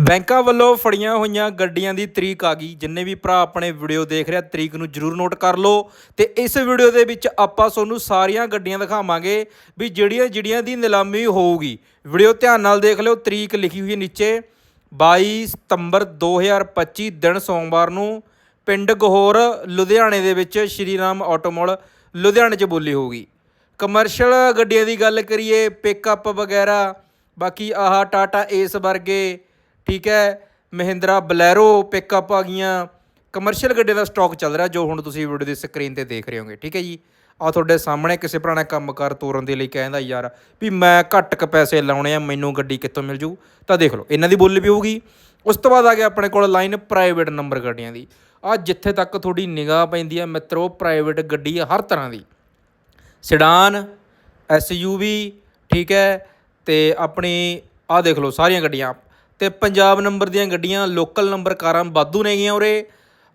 ਬੈਂਕਾਂ ਵੱਲੋਂ ਫੜੀਆਂ ਹੋਈਆਂ ਗੱਡੀਆਂ ਦੀ ਤਰੀਕ ਆ ਗਈ। ਜਿੰਨੇ ਵੀ ਭਰਾ ਆਪਣੇ ਵੀਡੀਓ ਦੇਖ ਰਿਹਾ, ਤਰੀਕ ਨੂੰ ਜਰੂਰ ਨੋਟ ਕਰ ਲਓ। ਤੇ ਇਸ ਵੀਡੀਓ ਦੇ ਵਿੱਚ ਆਪਾਂ ਤੁਹਾਨੂੰ ਸਾਰੀਆਂ ਗੱਡੀਆਂ ਦਿਖਾਵਾਂਗੇ ਵੀ ਜਿਹੜੀਆਂ ਜਿਹੜੀਆਂ ਦੀ ਨਿਲਾਮੀ ਹੋਊਗੀ। ਵੀਡੀਓ ਧਿਆਨ ਨਾਲ ਦੇਖ ਲਿਓ, ਤਰੀਕ ਲਿਖੀ ਹੋਈ ਹੈ ਨੀਚੇ। 22 ਸਤੰਬਰ 2025 ਦਿਨ ਸੋਮਵਾਰ ਨੂੰ ਪਿੰਡ ਗਹੋਰ, ਲੁਧਿਆਣੇ ਦੇ ਵਿੱਚ ਸ਼੍ਰੀ ਰਾਮ ਆਟੋਮੋਲ ਲੁਧਿਆਣੇ 'ਚ ਬੋਲੀ ਹੋਊਗੀ। ਕਮਰਸ਼ੀਅਲ ਗੱਡੀਆਂ ਦੀ ਗੱਲ ਕਰੀਏ ਪਿਕਅਪ ਵਗੈਰਾ, ਬਾਕੀ ਆਹ ਟਾਟਾ ਏਸ ਵਰਗੇ ਠੀਕ ਹੈ, ਮਹਿੰਦਰਾ ਬਲੈਰੋ ਪਿਕਅਪ ਆ ਗਈਆਂ। ਕਮਰਸ਼ੀਅਲ ਗੱਡੀਆਂ ਦਾ ਸਟਾਕ ਚੱਲ ਰਿਹਾ, ਜੋ ਹੁਣ ਤੁਸੀਂ ਵੀਡੀਓ ਦੀ ਸਕਰੀਨ ਤੇ ਦੇਖ ਰਹੇ ਹੋਗੇ, ਠੀਕ ਹੈ ਜੀ। ਆ ਤੁਹਾਡੇ ਸਾਹਮਣੇ ਕਿਸੇ ਭਰਾ ਨੇ ਕੰਮਕਾਰ ਤੋਰਨ ਦੇ ਲਈ ਕਹਿੰਦਾ ਯਾਰ, ਵੀ ਮੈਂ ਘੱਟ ਕ ਪੈਸੇ ਲਾਉਣੇ ਆ, ਮੈਨੂੰ ਗੱਡੀ ਕਿੱਥੋਂ ਮਿਲ ਜੂ? ਤਾਂ ਦੇਖ ਲਓ, ਇਹਨਾਂ ਦੀ ਬੋਲੀ ਵੀ ਹੋਊਗੀ। ਉਸ ਤੋਂ ਬਾਅਦ ਆ ਗਿਆ ਆਪਣੇ ਕੋਲ ਲਾਈਨ ਪ੍ਰਾਈਵੇਟ ਨੰਬਰ ਗੱਡੀਆਂ ਦੀ। ਆ ਜਿੱਥੇ ਤੱਕ ਤੁਹਾਡੀ ਨਿਗਾਹ ਪੈਂਦੀ ਹੈ ਮਿੱਤਰੋ ਪ੍ਰਾਈਵੇਟ ਗੱਡੀ ਹਰ ਤਰ੍ਹਾਂ ਦੀ। ਸਿਡਾਨ ਐਸਯੂਵੀ ਠੀਕ ਹੈ, ਤੇ ਆਪਣੀ, ਆਹ ਦੇਖ ਲਓ ਸਾਰੀਆਂ ਗੱਡੀਆਂ। ਤੇ ਪੰਜਾਬ ਨੰਬਰ ਦੀਆਂ ਗੱਡੀਆਂ ਲੋਕਲ ਨੰਬਰ ਕਾਰਾਂ ਵਾਧੂ ਨੇਗੀਆਂ ਉਰੇ।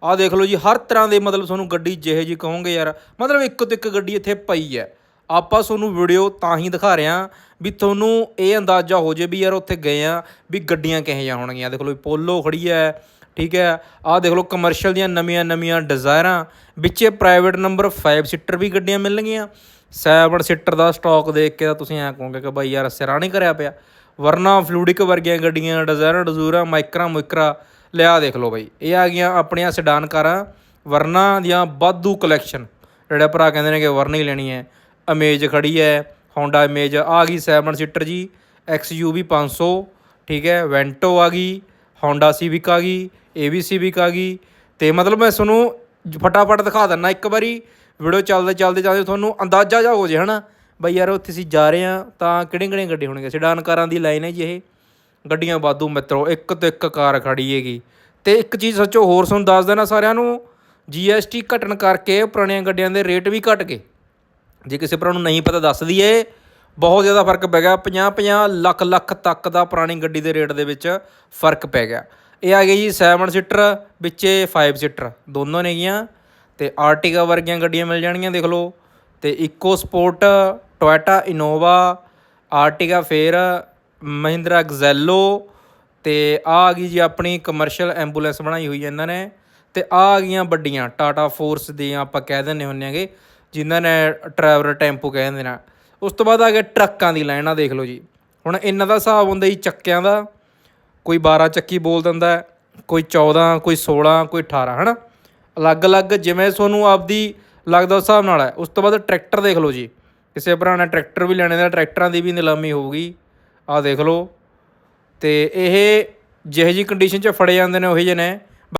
ਆਹ ਦੇਖ ਲਓ ਜੀ, ਹਰ ਤਰ੍ਹਾਂ ਦੇ ਮਤਲਬ ਤੁਹਾਨੂੰ ਗੱਡੀ ਜਿਹੇ ਜੀ ਕਹੋਗੇ ਯਾਰ। ਮਤਲਬ ਇੱਕੋ ਤੋਂ ਇੱਕ ਗੱਡੀ ਇੱਥੇ ਪਈ ਹੈ। ਆਪਾਂ ਤੁਹਾਨੂੰ ਵੀਡੀਓ ਤਾਂ ਹੀ ਦਿਖਾ ਰਹੇ ਹਾਂ ਵੀ ਤੁਹਾਨੂੰ ਇਹ ਅੰਦਾਜ਼ਾ ਹੋ ਜੇ ਵੀ ਯਾਰ ਉੱਥੇ ਗਏ ਆ ਵੀ ਗੱਡੀਆਂ ਕਿਹੋ ਜਿਹੀਆਂ ਹੋਣਗੀਆਂ। ਦੇਖ ਲਓ ਪੋਲੋ ਖੜੀ ਹੈ, ਠੀਕ ਹੈ। ਆਹ ਦੇਖ ਲਓ ਕਮਰਸ਼ੀਅਲ ਦੀਆਂ ਨਵੀਆਂ ਨਵੀਆਂ ਡਿਜ਼ਾਇਰਾਂ ਵਿੱਚੇ ਪ੍ਰਾਈਵੇਟ ਨੰਬਰ 5 ਸੀਟਰ ਵੀ ਗੱਡੀਆਂ ਮਿਲਣਗੀਆਂ। 7 ਸੀਟਰ ਦਾ ਸਟਾਕ ਦੇਖ ਕੇ ਤਾਂ ਤੁਸੀਂ ਐਂ ਕਹੋਗੇ ਕਿ ਬਾਈ ਯਾਰ ਸਿਰਾ ਨਹੀਂ ਕਰਿਆ ਪਿਆ। ਵਰਨਾ ਫਲੂਡਿਕ ਵਰਗੀਆਂ ਗੱਡੀਆਂ ਡਿਜ਼ਾਇਰਾਂ ਡਜ਼ੂਰਾ, ਮਾਈਕਰਾ ਮੁਇਕਰਾ ਲਿਆ ਦੇਖ ਲਓ ਬਾਈ। ਇਹ ਆ ਗਈਆਂ ਆਪਣੀਆਂ ਸਡਾਨ ਕਾਰਾਂ, ਵਰਨਾ ਦੀਆਂ ਵਾਧੂ ਕਲੈਕਸ਼ਨ ਜਿਹੜੇ ਭਰਾ ਕਹਿੰਦੇ ਨੇ ਕਿ ਵਰਨਾ ਹੀ ਲੈਣੀ ਹੈ। ਅਮੇਜ ਖੜੀ ਹੈ ਹੋਂਡਾ ਅਮੇਜ ਆ ਗਈ 7 ਸੀਟਰ ਜੀ XUV 500 ਠੀਕ ਹੈ ਵੈਂਟੋ ਆ ਗਈ ਹੋਂਡਾ ਸਿਵਿਕ ਆ ਗਈ ਏਵੀ ਸਿਵਿਕ ਆ ਗਈ। ਤੇ ਮਤਲਬ ਮੈਂ ਤੁਹਾਨੂੰ ਜ- ਫਟਾਫਟ ਦਿਖਾ ਦਿੰਨਾ ਇੱਕ ਵਾਰੀ ਵੀਡੀਓ ਚੱਲਦੇ ਚੱਲਦੇ ਚੱਲਦੇ ਤੁਹਾਨੂੰ ਅੰਦਾਜ਼ਾ ਜਾ ਹੋ ਜੇ ਹਨਾ? ਬਈ ਯਾਰ ਉੱਥੇ ਅਸੀਂ ਜਾ ਰਹੇ ਆ ਤਾਂ ਕਿਹੜੀਆਂ ਕਿਹੜੀਆਂ ਗੱਡੀਆਂ ਹੋਣਗੀਆਂ? ਸਿਡਾਨ ਕਾਰਾਂ ਦੀ ਲਾਈਨ ਹੈ ਜੀ ਇਹ। ਗੱਡੀਆਂ ਵਾਧੂ ਮਿੱਤਰੋ, ਇੱਕ ਤੋਂ ਇੱਕ ਕਾਰ ਖੜੀ ਹੈਗੀ। ਤੇ ਇੱਕ ਚੀਜ਼ ਸੱਚੋ ਹੋਰ ਤੁਹਾਨੂੰ ਦੱਸ ਦੇਣਾ ਸਾਰਿਆਂ ਨੂੰ GST ਘਟਣ ਕਰਕੇ ਪੁਰਾਣੀਆਂ ਗੱਡੀਆਂ ਦੇ ਰੇਟ ਵੀ ਘਟ ਗਏ। ਜੇ ਕਿਸੇ ਭਰਾ ਨੂੰ ਨਹੀਂ ਪਤਾ ਦੱਸ ਦਈਏ, ਬਹੁਤ ਜ਼ਿਆਦਾ ਫ਼ਰਕ ਪੈ ਗਿਆ। 50 50 ਲੱਖ ਲੱਖ ਤੱਕ ਦਾ ਪੁਰਾਣੀ ਗੱਡੀ ਦੇ ਰੇਟ ਦੇ ਵਿੱਚ ਫ਼ਰਕ ਪੈ ਗਿਆ। ਇਹ ਆ ਗਈ ਜੀ 7 ਸੀਟਰ, ਵਿੱਚੇ 5 ਸੀਟਰ। ਦੋਨੋਂ ਨੇਗੀਆਂ ਤੇ ਆਰਟੀਗਾ ਵਰਗੀਆਂ ਗੱਡੀਆਂ ਮਿਲ ਜਾਣਗੀਆਂ, ਦੇਖ ਲਓ। ਤੇ ਇਕੋ ਸਪੋਰਟ ਟੋਇਟਾ, ਇਨੋਵਾ, ਆਰਟੀਗਾ, ਫੇਰ, ਮਹਿੰਦਰਾ ਗਜ਼ੈਲੋ ਤੇ ਆ ਆ ਗਈ ਜੀ ਆਪਣੀ ਕਮਰਸ਼ੀਅਲ ਐਂਬੂਲੈਂਸ ਬਣਾਈ ਹੋਈ ਇਹਨਾਂ ਨੇ ਤੇ ਆ ਆ ਗਈਆਂ ਵੱਡੀਆਂ ਟਾਟਾ ਫੋਰਸ ਦੀਆਂ ਆਪਾਂ ਕਹਿ ਦਿੰਦੇ ਹੁੰਦੇ ਆਂਗੇ ਜਿਨ੍ਹਾਂ ਨੇ ਟਰੈਵਲਰ ਟੈਂਪੂ ਕਹਿ ਦਿੰਦੇ ਨੇ। ਉਸ ਤੋਂ ਬਾਅਦ ਆ ਗਿਆ ਟਰੱਕਾਂ ਦੀ ਲਾਈਨਾਂ ਦੇਖ ਲਓ ਜੀ। ਹੁਣ ਇਹਨਾਂ ਦਾ ਹਿਸਾਬ ਹੁੰਦਾ ਜੀ ਚੱਕਿਆਂ ਦਾ, ਕੋਈ 12 ਚੱਕੀ ਬੋਲ ਦਿੰਦਾ ਕੋਈ 14 ਕੋਈ 16 ਕੋਈ 18 ਹਨਾ? ਅਲੱਗ-ਅਲੱਗ ਜਿਵੇਂ ਤੁਹਾਨੂੰ ਆਪਦੀ ਲੱਗਦਾ ਉਸ ਹਿਸਾਬ ਨਾਲ ਹੈ। ਉਸ ਤੋਂ ਬਾਅਦ ਟਰੈਕਟਰ ਦੇਖ ਲਓ ਜੀ। ਕਿਸੇ ਭਰਾ ਨੇ ਟਰੈਕਟਰ ਵੀ ਲੈਣੇ ਦਾ ਟਰੈਕਟਰਾਂ ਦੀ ਵੀ ਨਿਲਾਮੀ ਹੋਊਗੀ। ਆਹ ਦੇਖ ਲਓ। ਤੇ ਇਹ ਜਿਹੇ ਜੀ ਕੰਡੀਸ਼ਨ 'ਚ ਫੜੇ ਜਾਂਦੇ ਨੇ, ਉਹੀ ਜਿਹੇ ਨੇ।